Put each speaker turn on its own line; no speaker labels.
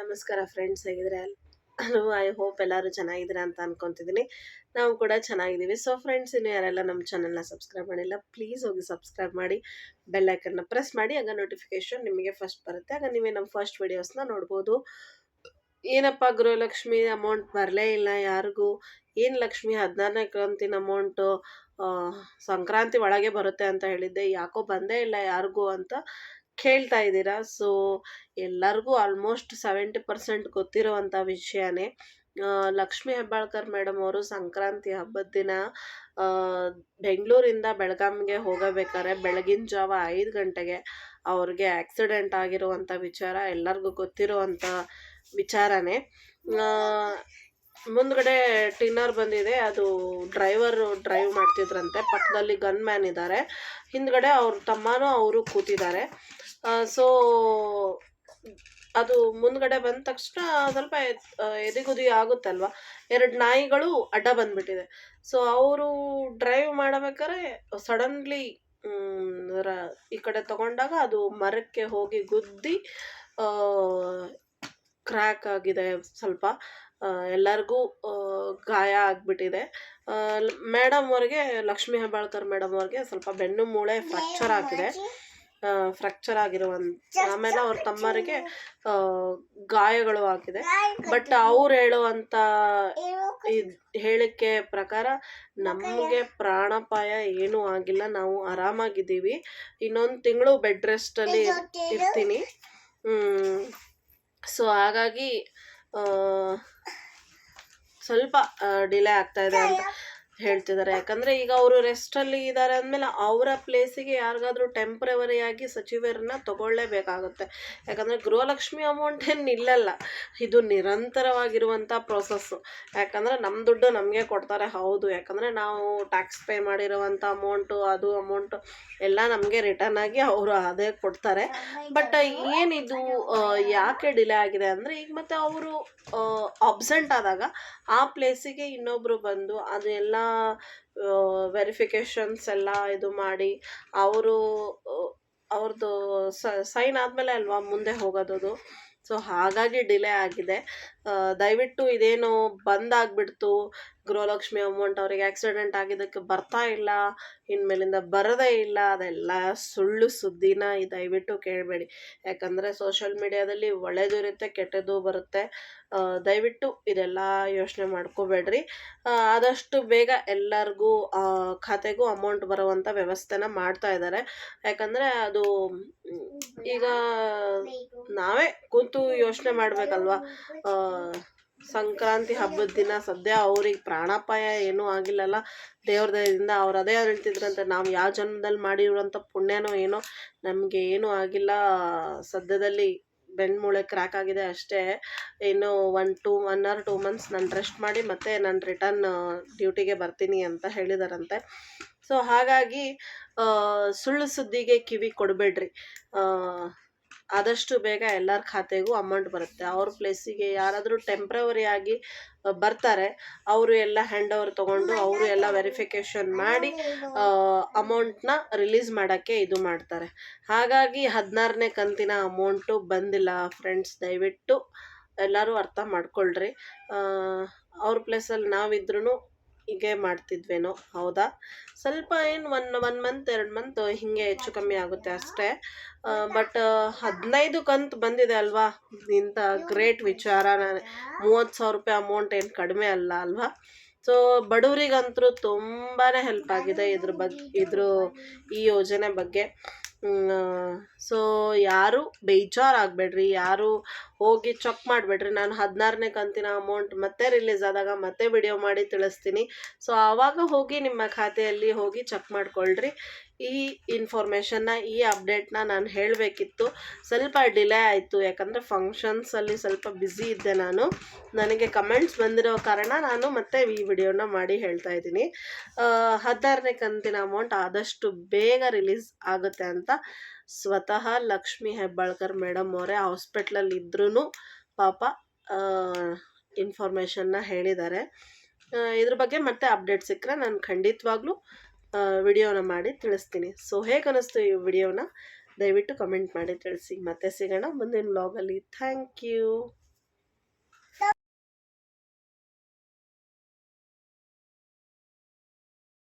ನಮಸ್ಕಾರ friends ಹೇಗಿದ್ರೆ I hope ಎಲ್ಲರೂ ಚೆನ್ನಾಗಿದ್ದೀರಾ ಅಂತ ಅನ್ಕೊತಿದ್ದೀನಿ. ನಾವು ಕೂಡ ಚೆನ್ನಾಗಿದ್ದೀವಿ. ಸೊ ಫ್ರೆಂಡ್ಸ್ ಇನ್ನು ಯಾರೆಲ್ಲ ನಮ್ಮ ಚಾನಲ್ನ ಸಬ್ಸ್ಕ್ರೈಬ್ ಮಾಡಿಲ್ಲ ಪ್ಲೀಸ್ ಹೋಗಿ ಸಬ್ಸ್ಕ್ರೈಬ್ ಮಾಡಿ. ಬೆಲ್ ಐಕನ್ನ ಪ್ರೆಸ್ ಮಾಡಿ, ಆಗ ನೋಟಿಫಿಕೇಶನ್ ನಿಮಗೆ ಫಸ್ಟ್ ಬರುತ್ತೆ. ಆಗ ನೀವೇ ನಮ್ಮ ಫಸ್ಟ್ ವಿಡಿಯೋಸ್ನ ನೋಡ್ಬೋದು. ಏನಪ್ಪ ಗೃಹಲಕ್ಷ್ಮಿ ಅಮೌಂಟ್ ಬರಲೇ ಇಲ್ಲ ಯಾರಿಗೂ? ಏನು ಲಕ್ಷ್ಮಿ ಹದಿನಾರನೇ ಕಂತಿನ ಅಮೌಂಟು ಸಂಕ್ರಾಂತಿ ಒಳಗೆ ಬರುತ್ತೆ ಅಂತ ಹೇಳಿದ್ದೆ. ಯಾಕೋ ಬಂದೇ ಇಲ್ಲ ಯಾರಿಗೂ ಅಂತ ಕೇಳ್ತಾ ಇದ್ದೀರಾ? ಸೊ ಎಲ್ಲರಿಗೂ ಆಲ್ಮೋಸ್ಟ್ ಸೆವೆಂಟಿ ಪರ್ಸೆಂಟ್ ಗೊತ್ತಿರೋವಂಥ ವಿಷಯನೇ. ಲಕ್ಷ್ಮೀ ಹೆಬ್ಬಾಳ್ಕರ್ ಮೇಡಮ್ ಅವರು ಸಂಕ್ರಾಂತಿ ಹಬ್ಬದ ದಿನ ಬೆಂಗಳೂರಿಂದ ಬೆಳಗಾಮ್ಗೆ ಹೋಗಬೇಕಾದ್ರೆ ಬೆಳಗಿನ ಜಾವ ಐದು ಗಂಟೆಗೆ ಅವ್ರಿಗೆ ಆಕ್ಸಿಡೆಂಟ್ ಆಗಿರುವಂಥ ವಿಚಾರ ಎಲ್ಲರಿಗೂ ಗೊತ್ತಿರುವಂಥ ವಿಚಾರನೇ. ಮುಂದ್ಗಡೆ ಟಿನ್ನರ್ ಬಂದಿದೆ, ಅದು ಡ್ರೈವರ್ ಡ್ರೈವ್ ಮಾಡ್ತಿದ್ರಂತೆ, ಪಕ್ಕದಲ್ಲಿ ಗನ್ ಮ್ಯಾನ್ ಇದ್ದಾರೆ ಹಿಂದ್ಗಡೆ ಅವ್ರ ತಮ್ಮನೂ ಅವರು ಕೂತಿದ್ದಾರೆ. ಸೊ, ಅದು ಮುಂದ್ಗಡೆ ಬಂದ ತಕ್ಷಣ ಸ್ವಲ್ಪ ಎದಿಗುದಿ ಆಗುತ್ತಲ್ವಾ? ಎರಡು ನಾಯಿಗಳು ಅಡ್ಡ ಬಂದ್ಬಿಟ್ಟಿದೆ. ಸೊ, ಅವರು ಡ್ರೈವ್ ಮಾಡಬೇಕಾದ್ರೆ ಸಡನ್ಲಿ ಈ ಕಡೆ ತಗೊಂಡಾಗ ಅದು ಮರಕ್ಕೆ ಹೋಗಿ ಗುದ್ದಿ ಕ್ರ್ಯಾಕ್ ಆಗಿದೆ ಸ್ವಲ್ಪ. ಎಲ್ಲರಿಗೂ ಗಾಯ ಆಗಿಬಿಟ್ಟಿದೆ. ಮೇಡಮ್ ಅವ್ರಿಗೆ, ಲಕ್ಷ್ಮೀ ಹೆಬ್ಬಾಳ್ಕರ್ ಮೇಡಮ್ ಅವ್ರಿಗೆ ಸ್ವಲ್ಪ ಬೆನ್ನು ಮೂಳೆ ಫ್ರ್ಯಾಕ್ಚರ್ ಆಗಿದೆ. ಫ್ರ್ಯಾಕ್ಚರ್ ಆಗಿರುವಂಥ ಆಮೇಲೆ ಅವ್ರ ತಮ್ಮರಿಗೆ ಗಾಯಗಳು ಆಗಿದೆ. ಬಟ್ ಅವ್ರು ಹೇಳುವಂತ ಇದು, ಹೇಳಿಕೆ ಪ್ರಕಾರ ನಮಗೆ ಪ್ರಾಣಾಪಾಯ ಏನೂ ಆಗಿಲ್ಲ. ನಾವು ಆರಾಮಾಗಿದ್ದೀವಿ. ಇನ್ನೊಂದು ತಿಂಗಳು ಬೆಡ್ ರೆಸ್ಟಲ್ಲಿ ಇರ್ತೀನಿ. ಸೊ ಹಾಗಾಗಿ ಸ್ವಲ್ಪ ಡಿಲೇ ಆಗ್ತಾ ಇದೆ ಅಂತ. ಹೇಳ್ತಿದ್ದಾರೆ. ಯಾಕಂದ್ರೆ ಈಗ ಅವರು ರೆಸ್ಟಲ್ಲಿ ಇದ್ದಾರೆ ಅಂದ್ಮೇಲೆ ಅವರ ಪ್ಲೇಸಿಗೆ ಯಾರಿಗಾದ್ರೂ ಟೆಂಪ್ರವರಿಯಾಗಿ ಸಚಿವರನ್ನ ತಗೊಳ್ಳೇಬೇಕಾಗುತ್ತೆ. ಯಾಕಂದ್ರೆ ಗೃಹಲಕ್ಷ್ಮಿ ಅಮೌಂಟ್ ಏನು ನಿಲ್ಲಲ್ಲ. ಇದು ನಿರಂತರವಾಗಿರುವಂಥ ಪ್ರೊಸೆಸ್ಸು ಯಾಕಂದ್ರೆ ನಮ್ಮ ದುಡ್ಡು ನಮಗೆ ಕೊಡ್ತಾರೆ, ಹೌದು. ಯಾಕಂದ್ರೆ ನಾವು ಟ್ಯಾಕ್ಸ್ ಪೇ ಮಾಡಿರುವಂಥ ಅಮೌಂಟು ಅದು ಅಮೌಂಟು ಎಲ್ಲ ನಮಗೆ ರಿಟರ್ನ್ ಆಗಿ ಅವರು ಅದೇ ಕೊಡ್ತಾರೆ. ಬಟ್ ಏನಿದು ಯಾಕೆ ಡಿಲೇ ಆಗಿದೆ ಅಂದರೆ ಈಗ ಮತ್ತೆ ಅವರು ಅಬ್ಸೆಂಟ್ ಆದಾಗ ಆ ಪ್ಲೇಸಿಗೆ ಇನ್ನೊಬ್ಬರು ಬಂದು ಅದೆಲ್ಲ ವೆರಿಫಿಕೇಷನ್ಸ್ ಎಲ್ಲ ಇದು ಮಾಡಿ ಅವರು ಅವ್ರದ್ದು ಸೈನ್ ಆದಮೇಲೆ ಅಲ್ವಾ ಮುಂದೆ ಹೋಗೋದದು. ಸೊ ಹಾಗಾಗಿ ಡಿಲೇ ಆಗಿದೆ. ದಯವಿಟ್ಟು ಇದೇನು ಬಂದಾಗ್ಬಿಡ್ತು. ಗೃಹಲಕ್ಷ್ಮಿ ಅಮೌಂಟ್ ಅವ್ರಿಗೆ ಆಕ್ಸಿಡೆಂಟ್ ಆಗಿದ್ದಕ್ಕೆ ಬರ್ತಾ ಇಲ್ಲ, ಇನ್ಮೇಲಿಂದ ಬರದೇ ಇಲ್ಲ. ಅದೆಲ್ಲ ಸುಳ್ಳು ಸುದ್ದಿನ ದಯವಿಟ್ಟು ಕೇಳಬೇಡಿ. ಯಾಕಂದರೆ ಸೋಷಿಯಲ್ ಮೀಡಿಯಾದಲ್ಲಿ ಒಳ್ಳೇದು ಇರುತ್ತೆ ಕೆಟ್ಟದ್ದು ಬರುತ್ತೆ. ದಯವಿಟ್ಟು ಇದೆಲ್ಲ ಯೋಚನೆ ಮಾಡ್ಕೋಬೇಡ್ರಿ. ಆದಷ್ಟು ಬೇಗ ಎಲ್ಲರಿಗೂ ಖಾತೆಗೂ ಅಮೌಂಟ್ ಬರುವಂಥ ವ್ಯವಸ್ಥೆನ ಮಾಡ್ತಾ ಇದ್ದಾರೆ ಯಾಕಂದರೆ ಅದು, ಈಗ ನಾವೇ ಕೂತು ಯೋಚನೆ ಮಾಡಬೇಕಲ್ವಾ? ಸಂಕ್ರಾಂತಿ ಹಬ್ಬದ ದಿನ ಸದ್ಯ ಅವ್ರಿಗೆ ಪ್ರಾಣಾಪಾಯ ಏನೂ ಆಗಿಲ್ಲಲ್ಲ. ದೇವ್ರ ದಯದಿಂದ ಅವ್ರು ಅದೇ ಹೇಳ್ತಿದ್ರಂತೆ, ನಾವು ಯಾವ ಜನ್ಮದಲ್ಲಿ ಮಾಡಿರುವಂಥ ಪುಣ್ಯನೋ ಏನೋ ನಮಗೆ ಏನೂ ಆಗಿಲ್ಲ. ಸದ್ಯದಲ್ಲಿ ಬೆನ್ಮೂಳೆ ಕ್ರ್ಯಾಕ್ ಆಗಿದೆ ಅಷ್ಟೇ. ಇನ್ನು one two one or two months ನಾನು ರೆಸ್ಟ್ ಮಾಡಿ ಮತ್ತೆ ನಾನು ರಿಟರ್ನ್ ಡ್ಯೂಟಿಗೆ ಬರ್ತೀನಿ ಅಂತ ಹೇಳಿದಾರಂತೆ. ಸೊ ಹಾಗಾಗಿ ಸುಳ್ಳು ಸುದ್ದಿಗೆ ಕಿವಿ ಕೊಡಬೇಡ್ರಿ. ಆದಷ್ಟು ಬೇಗ ಎಲ್ಲರ ಖಾತೆಗೂ ಅಮೌಂಟ್ ಬರುತ್ತೆ. ಅವ್ರ ಪ್ಲೇಸಿಗೆ ಯಾರಾದರೂ ಟೆಂಪ್ರವರಿ ಆಗಿ ಬರ್ತಾರೆ, ಅವರು ಎಲ್ಲ ಹ್ಯಾಂಡ್ ಓವರ್ ತೊಗೊಂಡು ಅವರು ಎಲ್ಲ ವೆರಿಫಿಕೇಷನ್ ಮಾಡಿ ಅಮೌಂಟ್ನ ರಿಲೀಸ್ ಮಾಡೋಕ್ಕೆ ಇದು ಮಾಡ್ತಾರೆ. ಹಾಗಾಗಿ ಹದಿನಾರನೇ ಕಂತಿನ ಅಮೌಂಟು ಬಂದಿಲ್ಲ ಫ್ರೆಂಡ್ಸ್ ದಯವಿಟ್ಟು ಎಲ್ಲರೂ ಅರ್ಥ ಮಾಡ್ಕೊಳ್ರಿ. ಅವ್ರ ಪ್ಲೇಸಲ್ಲಿ ನಾವಿದ್ರೂ ಹೀಗೆ ಮಾಡ್ತಿದ್ವೇನೋ? ಹೌದಾ? ಸ್ವಲ್ಪ ಏನು ಒನ್ ಒನ್ ಮಂತ್ ಎರಡು ಮಂತ್ ಹೀಗೆ ಹೆಚ್ಚು ಕಮ್ಮಿ ಆಗುತ್ತೆ ಅಷ್ಟೇ. ಬಟ್ ಹದಿನೈದು ಕಂತು ಬಂದಿದೆ ಅಲ್ವಾ? ಇಂಥ ಗ್ರೇಟ್ ವಿಚಾರ. ನಾನು ಮೂವತ್ತು ಸಾವಿರ ರೂಪಾಯಿ ಅಮೌಂಟ್ ಏನು ಕಡಿಮೆ ಅಲ್ಲ ಅಲ್ವಾ? ಸೊ ಬಡವರಿಗಂತೂ ತುಂಬಾ ಹೆಲ್ಪ್ ಆಗಿದೆ ಇದ್ರ ಬಗ್ಗೆ ಇದ್ರ ಈ ಯೋಜನೆ ಬಗ್ಗೆ. ಸೊ ಯಾರು ಬೇಜಾರಾಗಬೇಡ್ರಿ, ಯಾರು ಹೋಗಿ ಚೆಕ್ ಮಾಡಬೇಡ್ರಿ. ನಾನು ಹದಿನಾರನೇ ಕಂತಿನ ಅಮೌಂಟ್ ಮತ್ತೆ ರಿಲೀಸ್ ಆದಾಗ ಮತ್ತೆ ವಿಡಿಯೋ ಮಾಡಿ ತಿಳಿಸ್ತೀನಿ. ಸೊ ಆವಾಗ ಹೋಗಿ ನಿಮ್ಮ ಖಾತೆಯಲ್ಲಿ ಹೋಗಿ ಚೆಕ್ ಮಾಡ್ಕೊಳ್ರಿ. ಈ ಇನ್ಫಾರ್ಮೇಷನ್ನ ಈ ಅಪ್ಡೇಟ್ನ ನಾನು ಹೇಳಬೇಕಿತ್ತು. ಸ್ವಲ್ಪ ಡಿಲೇ ಆಯಿತು, ಯಾಕಂದರೆ ಫಂಕ್ಷನ್ಸಲ್ಲಿ ಸ್ವಲ್ಪ ಬ್ಯುಸಿ ಇದ್ದೆ ನಾನು. ನನಗೆ ಕಮೆಂಟ್ಸ್ ಬಂದಿರೋ ಕಾರಣ ನಾನು ಮತ್ತೆ ಈ ವಿಡಿಯೋನ ಮಾಡಿ ಹೇಳ್ತಾ ಇದ್ದೀನಿ. ಹದಿನಾರನೇ ಕಂತಿನ ಅಮೌಂಟ್ ಆದಷ್ಟು ಬೇಗ ರಿಲೀಸ್ ಆಗುತ್ತೆ ಅಂತ ಸ್ವತಃ ಲಕ್ಷ್ಮಿ ಹೆಬ್ಬಾಳ್ಕರ್ ಮೇಡಮ್ ಅವರೇ ಹಾಸ್ಪಿಟ್ಲಲ್ಲಿ ಇದ್ರೂ ಪಾಪ ಇನ್ಫಾರ್ಮೇಷನ್ನ ಹೇಳಿದ್ದಾರೆ. ಇದ್ರ ಬಗ್ಗೆ ಮತ್ತೆ ಅಪ್ಡೇಟ್ ಸಿಕ್ಕರೆ ನಾನು ಖಂಡಿತವಾಗ್ಲೂ ವಿಡಿಯೋನ ಮಾಡಿ ತಿಳಿಸ್ತೀನಿ. ಸೊ ಹೇಗೆ ಅನ್ನಿಸ್ತು ಈ ವಿಡಿಯೋನ? ದಯವಿಟ್ಟು ಕಮೆಂಟ್ ಮಾಡಿ ತಿಳಿಸಿ. ಮತ್ತೆ ಸಿಗೋಣ ಮುಂದಿನ ವ್ಲಾಗಲ್ಲಿ ಥ್ಯಾಂಕ್ ಯು